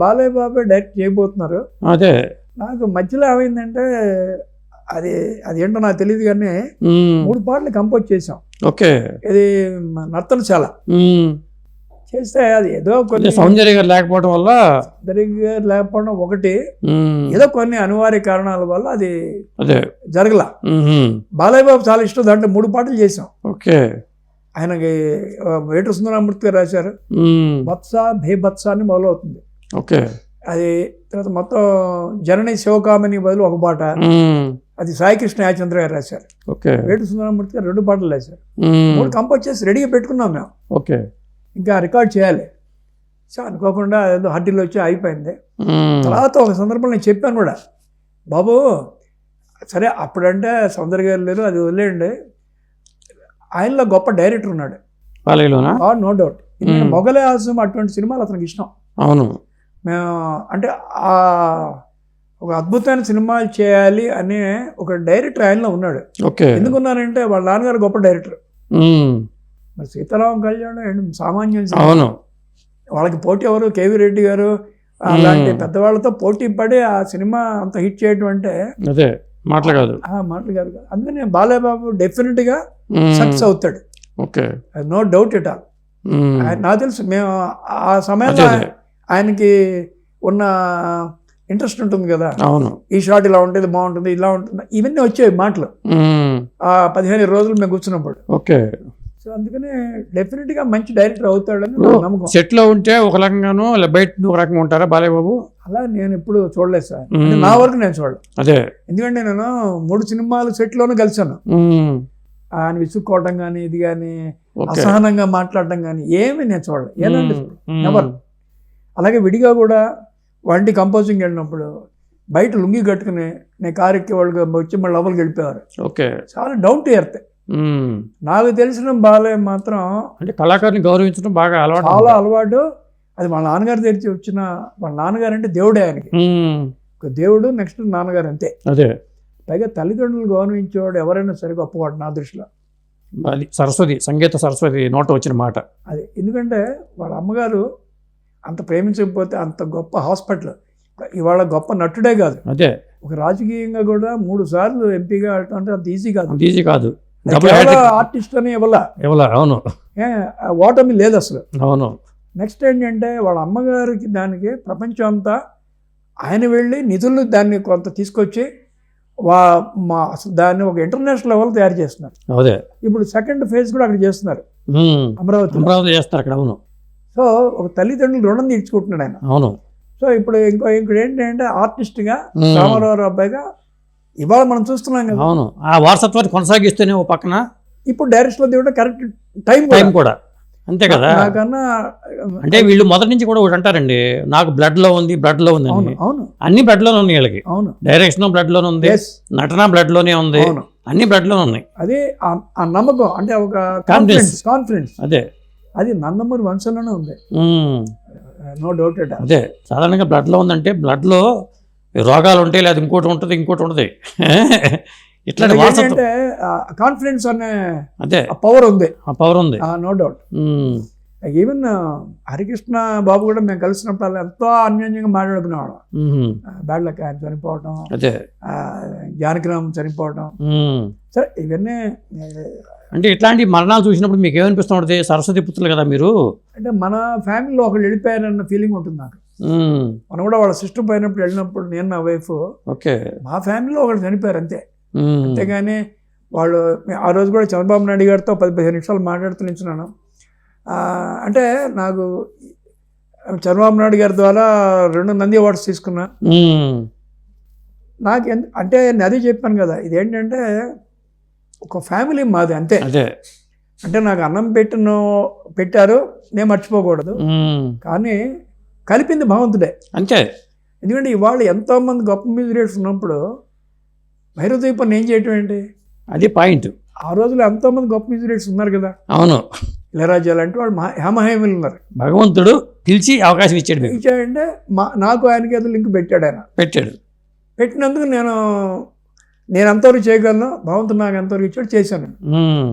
బాలయ్య బాబే డైరెక్ట్ చేయబోతున్నారు. అదే. నాకు మధ్యలో ఏమైందంటే అది అది ఏంటో నాకు తెలియదు కానీ మూడు పాటలు కంపోజ్ చేసాం ఓకే. ఇది నర్తనశాల. ఉమ్, చేస్తే అది ఏదో కొన్ని సౌందర్య గారు లేకపోవడం వల్ల? సరిగ్గా లేకపోవడం ఒకటి. ఏదో కొన్ని అనివార్య కారణాల వల్ల అది అదే. జరగల. బాలయ్య బాబు చాలా ఇష్టం దాంట్లో మూడు పాటలు చేసాం ఓకే. ఆయనకి వేటూరు సుందరమూర్తి గారు రాశారు. బత్స భేబత్స అని మొదలవుతుంది. ఓకే. అది తర్వాత మొత్తం జనని శివకామిని బదులు ఒక పాట. అది సాయికృష్ణ యాచంద్ర గారు రాశారు. ఓకే. వేటూరు సుందరమూర్తి గారు రెండు పాటలు రాశారు. మూడు కంపోజ్ చేసి రెడీగా పెట్టుకున్నాం మేము. ఓకే. ఇంకా రికార్డ్ చేయాలి. సో అనుకోకుండా ఏదో హడ్డీలు వచ్చి అయిపోయింది. తర్వాత ఒక సందర్భంలో నేను చెప్పాను కూడా. బాబు సరే అప్పుడంటే సౌందర్య గారు లేరు అది వదిలేయండి. ఆయనలో గొప్ప డైరెక్టర్ ఉన్నాడు. No doubt. మొగలే ఆసం అటువంటి సినిమాలు అతనికి ఇష్టం. అవును. మేము అంటే ఆ ఒక అద్భుతమైన సినిమాలు చేయాలి అనే ఒక డైరెక్టర్ ఆయనలో ఉన్నాడు. ఓకే. ఎందుకున్నారంటే వాళ్ళ నాన్నగారు గొప్ప డైరెక్టర్. మరి సీతారామ కళ్యాణ్ ఏంటి సామాన్యం. అవును. వాళ్ళకి పోటీ ఎవరు? కేవీ రెడ్డి గారు అలాంటి. పెద్దవాళ్ళతో పోటీ పడి ఆ సినిమా అంత హిట్ చేయడం అంటే అదే మాటలు కాదు. మాటలు. అందుకని బాలయ్య బాబు డెఫినెట్గా సక్సెస్ అవుతాడు. Okay. No doubt it all. నాకు తెలుసు మేము ఆ సమయంలో ఆయనకి ఉన్న ఇంట్రెస్ట్ ఉంటుంది కదా. అవును. ఈ షాట్ ఇలా ఉంటుంది బాగుంటుంది ఇలా ఉంటుంది? ఇవన్నీ వచ్చాయి మాటలు. ఆ పదిహేను రోజులు మేము కూర్చున్నప్పుడు. ఓకే. సో అందుకని డెఫినెట్గా మంచి డైరెక్టర్ అవుతాడని నమ్మకం. సెట్లో ఉంటే ఒక రకంగాను బయట ఒక రకంగా ఉంటారా బాలయ్య బాబు అలా నేను ఎప్పుడు చూడలేదు సార్. నా వరకు నేను చూడలేదు. అదే. ఎందుకంటే నేను మూడు సినిమాలు సెట్లోనూ కలిసాను ఉమ్, ఆయన విసుక్కోవటం కానీ ఇది కానీ అసహనంగా మాట్లాడటం కానీ ఏమీ నేను చూడలేదు. ఉమ్, నెవర్ అలాగే విడిగా కూడా వంటి కంపోజింగ్ వెళ్ళినప్పుడు బయట లుంగి కట్టుకుని నేను కారు ఎక్కి వాళ్ళు వచ్చి మళ్ళీ లోపలికి వెళ్ళిపోయారు ఓకే. చాలా డౌన్ టు ఎర్త్. నాకు తెలిసిన బాలయ్య మాత్రం అంటే కళాకారుని గౌరవించడం బాగా అలవాటు చాలా అలవాటు. అది వాళ్ళ నాన్నగారు తెరిచి వచ్చిన వాళ్ళ నాన్నగారు అంటే దేవుడే ఆయనకి. దేవుడు నెక్స్ట్ నాన్నగారు అంతే. అదే. పైగా తల్లిదండ్రులు గౌరవించేవాడు ఎవరైనా సరే గొప్పవాడు నా దృష్టిలో. అది సరస్వతి సంగీత సరస్వతి నోట వచ్చిన మాట. అది ఎందుకంటే వాళ్ళ అమ్మగారు అంత ప్రేమించకపోతే అంత గొప్ప హాస్పిటల్. ఇవాళ గొప్ప నటుడే కాదు. అదే. ఒక రాజకీయంగా కూడా మూడు సార్లు ఎంపీగా వెళ్ళటం అంటే అంత ఈజీ కాదు. ఈజీ కాదు. ఆర్టిస్ట్ అని ఇవ్వాల? ఇవ్వాల అవును. ఓటమి లేదు అసలు. అవును. నెక్స్ట్ ఏంటంటే వాళ్ళ అమ్మగారికి దానికి ప్రపంచం అంతా ఆయన వెళ్ళి నిధులు దాన్ని కొంత తీసుకొచ్చి వా మా అసలు దాన్ని ఒక ఇంటర్నేషనల్ లెవెల్ తయారు చేస్తున్నారు. అదే. ఇప్పుడు సెకండ్ ఫేజ్ కూడా అక్కడ చేస్తున్నారు. అమరావతి అమరావతి చేస్తారు అక్కడ అవును. సో ఒక తల్లిదండ్రులు రుణం తీర్చుకుంటున్నాడు ఆయన. అవును. సో ఇప్పుడు ఇంకో ఇంకోటి ఏంటంటే ఆర్టిస్ట్గా రామారావు అబ్బాయిగా ఇవాళ మనం చూస్తున్నాం కదా. అవును. ఆ వారసత్వాన్ని కొనసాగిస్తేనే ఓ పక్కన ఇప్పుడు డైరెక్షన్ దేవుడు కరెక్ట్ టైం టైం కూడా. అంతే కదా? నాకన్నా అంటే వీళ్ళు మొదటి నుంచి కూడా ఒకటి అంటారండి నాకు బ్లడ్లో ఉంది బ్లడ్లో ఉంది అవును అని. అవును అన్ని బ్లడ్లోనే ఉన్నాయి వీళ్ళకి. అవును. డైరెక్షన్ బ్లడ్లోనే ఉంది నటన బ్లడ్లోనే ఉంది అవును. అన్ని బ్లడ్లోనే ఉన్నాయి. అదే ఆ నమ్మకం అంటే ఒక కాన్ఫిడెన్స్ కాన్ఫిడెన్స్ అదే. అది నందమూరి వంశంలోనే ఉంది. నో డౌట్ అదే సాధారణంగా బ్లడ్లో ఉందంటే బ్లడ్లో రోగాలు ఉంటాయి లేదా ఇంకోటి ఉంటుంది ఇంకోటి ఉంటుంది ఏంటంటే కాన్ఫిడెన్స్ అనే అదే. పవర్ ఉంది. ఆ పవర్ ఉంది. No doubt even Harikrishna babu కూడా మేము కలిసినప్పుడు ఎంతో అన్యోన్యంగా మాట్లాడుకునేవాళ్ళం. ఉమ్, బ్యాడ్ లక్ ఆయన చనిపోవటం జానకిరామ్ చనిపోవటం. సరే ఇవన్నీ అంటే ఇట్లాంటి మరణాలు చూసినప్పుడు మీకు ఏమనిపిస్తుంది సరస్వతి పుత్రులు కదా మీరు. అంటే మన ఫ్యామిలీలో ఒకళ్ళు వెళ్ళిపోయారన్న ఫీలింగ్ ఉంటుంది నాకు. మనం కూడా వాళ్ళ సిస్టర్ పోయినప్పుడు వెళ్ళినప్పుడు నేను నా వైఫ్ ఓకే. మా ఫ్యామిలీలో ఒకళ్ళు చనిపోయారు అంతే. అంతేగాని వాళ్ళు ఆ రోజు కూడా చంద్రబాబు నాయుడు గారితో పది పదిహేను నిమిషాలు మాట్లాడుతూ నిల్చున్నాను. ఆ, అంటే నాకు చంద్రబాబు నాయుడు గారి ద్వారా రెండు నంది అవార్డ్స్ తీసుకున్నా. నాకు అంటే నేను అదే చెప్పాను కదా ఇదేంటంటే ఒక ఫ్యామిలీ మాది అంతే. అదే. అంటే నాకు అన్నం పెట్టిన పెట్టారు నేను మర్చిపోకూడదు. కానీ కలిపింది భగవంతుడే. అంతే. ఎందుకంటే ఇవాళ ఎంతోమంది గొప్ప మ్యూజిక్ డైరెక్టర్స్ ఉన్నప్పుడు భైరవ దీపం ఏం చేయటం ఏంటి? అది పాయింట్. ఆ రోజుల్లో ఎంతోమంది గొప్ప మ్యూజిక్ డైరెక్టర్స్ ఉన్నారు కదా. అవును. ఇళరాజా లాంటి వాళ్ళు మహా హేమహేమిలు ఉన్నారు. భగవంతుడు పిలిచి అవకాశం ఇచ్చాడు. ఇచ్చాడంటే మా నాకు ఆయనకి ఏదో లింక్ పెట్టాడు ఆయన. పెట్టాడు. పెట్టినందుకు నేను నేను అంతవరకు చేయగలను భగవంతుడు నాకు ఎంతవరకు ఇచ్చాడు చేశాను.